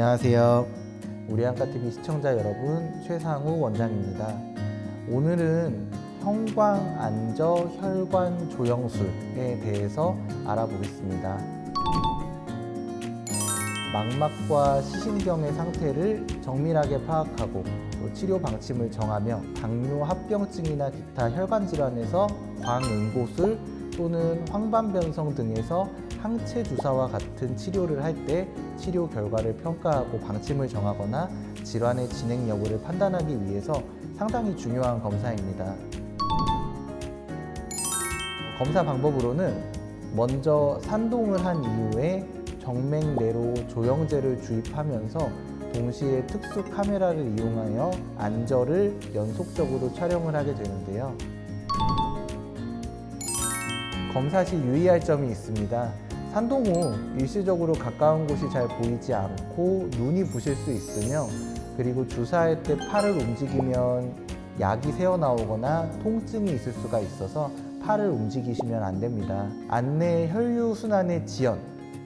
안녕하세요. 우리 한가TV 시청자 여러분, 최상우 원장입니다. 오늘은 형광 안저 혈관 조영술에 대해서 알아보겠습니다. 망막과 시신경의 상태를 정밀하게 파악하고 또 치료 방침을 정하며 당뇨 합병증이나 기타 혈관 질환에서 광응고술 또는 황반변성 등에서 항체 주사와 같은 치료를 할 때 치료 결과를 평가하고 방침을 정하거나 질환의 진행 여부를 판단하기 위해서 상당히 중요한 검사입니다. 검사 방법으로는 먼저 산동을 한 이후에 정맥 내로 조영제를 주입하면서 동시에 특수 카메라를 이용하여 안저를 연속적으로 촬영을 하게 되는데요. 검사 시 유의할 점이 있습니다. 산동 후 일시적으로 가까운 곳이 잘 보이지 않고 눈이 부실 수 있으며 그리고 주사할 때 팔을 움직이면 약이 새어나오거나 통증이 있을 수가 있어서 팔을 움직이시면 안 됩니다. 안내 혈류 순환의 지연,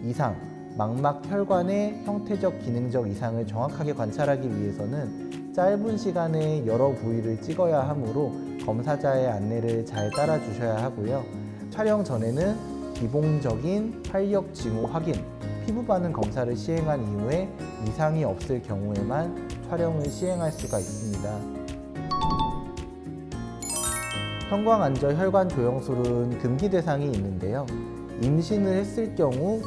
이상, 망막 혈관의 형태적 기능적 이상을 정확하게 관찰하기 위해서는 짧은 시간에 여러 부위를 찍어야 하므로 검사자의 안내를 잘 따라 주셔야 하고요. 촬영 전에는 기본적인 활력 징후 확인, 피부 반응 검사를 시행한 이후에 이상이 없을 경우에만 촬영을 시행할 수가 있습니다. 형광 안저 혈관 조영술은 금기 대상이 있는데요. 임신을 했을 경우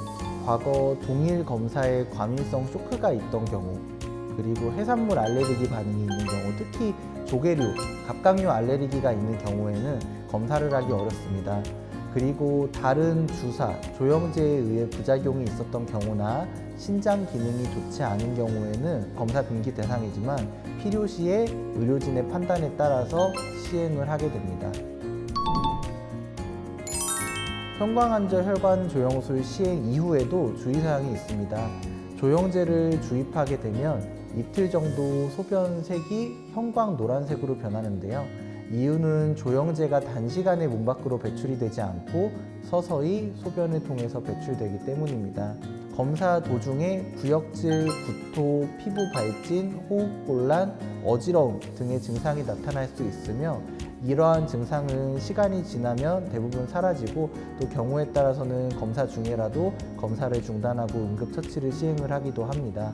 과거 동일 검사에 과민성 쇼크가 있던 경우 그리고 해산물 알레르기 반응이 있는 경우 특히 조개류, 갑각류 알레르기가 있는 경우에는 검사를 하기 어렵습니다. 그리고 다른 주사, 조영제에 의해 부작용이 있었던 경우나 신장 기능이 좋지 않은 경우에는 검사 금기 대상이지만 필요시에 의료진의 판단에 따라서 시행을 하게 됩니다. 형광안저 혈관 조영술 시행 이후에도 주의사항이 있습니다. 조영제를 주입하게 되면 이틀 정도 소변 색이 형광 노란색으로 변하는데요. 이유는 조영제가 단시간에 몸 밖으로 배출이 되지 않고 서서히 소변을 통해서 배출되기 때문입니다. 검사 도중에 구역질, 구토, 피부 발진, 호흡곤란, 어지러움 등의 증상이 나타날 수 있으며 이러한 증상은 시간이 지나면 대부분 사라지고 또 경우에 따라서는 검사 중에라도 검사를 중단하고 응급처치를 시행을 하기도 합니다.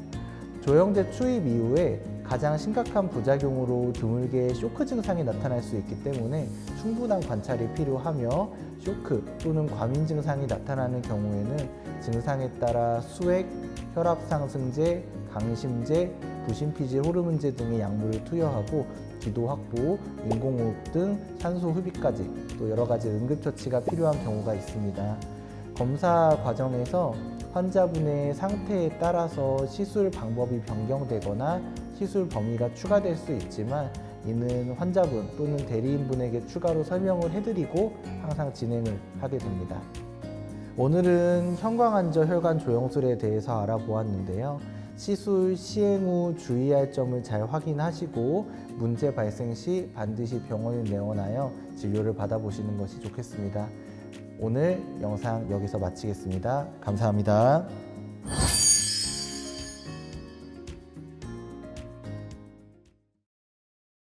조영제 투입 이후에 가장 심각한 부작용으로 드물게 쇼크 증상이 나타날 수 있기 때문에 충분한 관찰이 필요하며 쇼크 또는 과민 증상이 나타나는 경우에는 증상에 따라 수액, 혈압 상승제, 강심제, 부신피질 호르몬제 등의 약물을 투여하고 기도 확보, 인공호흡 등 산소 흡입까지 또 여러 가지 응급처치가 필요한 경우가 있습니다. 검사 과정에서 환자분의 상태에 따라서 시술 방법이 변경되거나 시술 범위가 추가될 수 있지만 이는 환자분 또는 대리인분에게 추가로 설명을 해드리고 항상 진행을 하게 됩니다. 오늘은 형광안저 혈관 조영술에 대해서 알아보았는데요. 시술 시행 후 주의할 점을 잘 확인하시고 문제 발생 시 반드시 병원을 내원하여 진료를 받아보시는 것이 좋겠습니다. 오늘 영상 여기서 마치겠습니다. 감사합니다.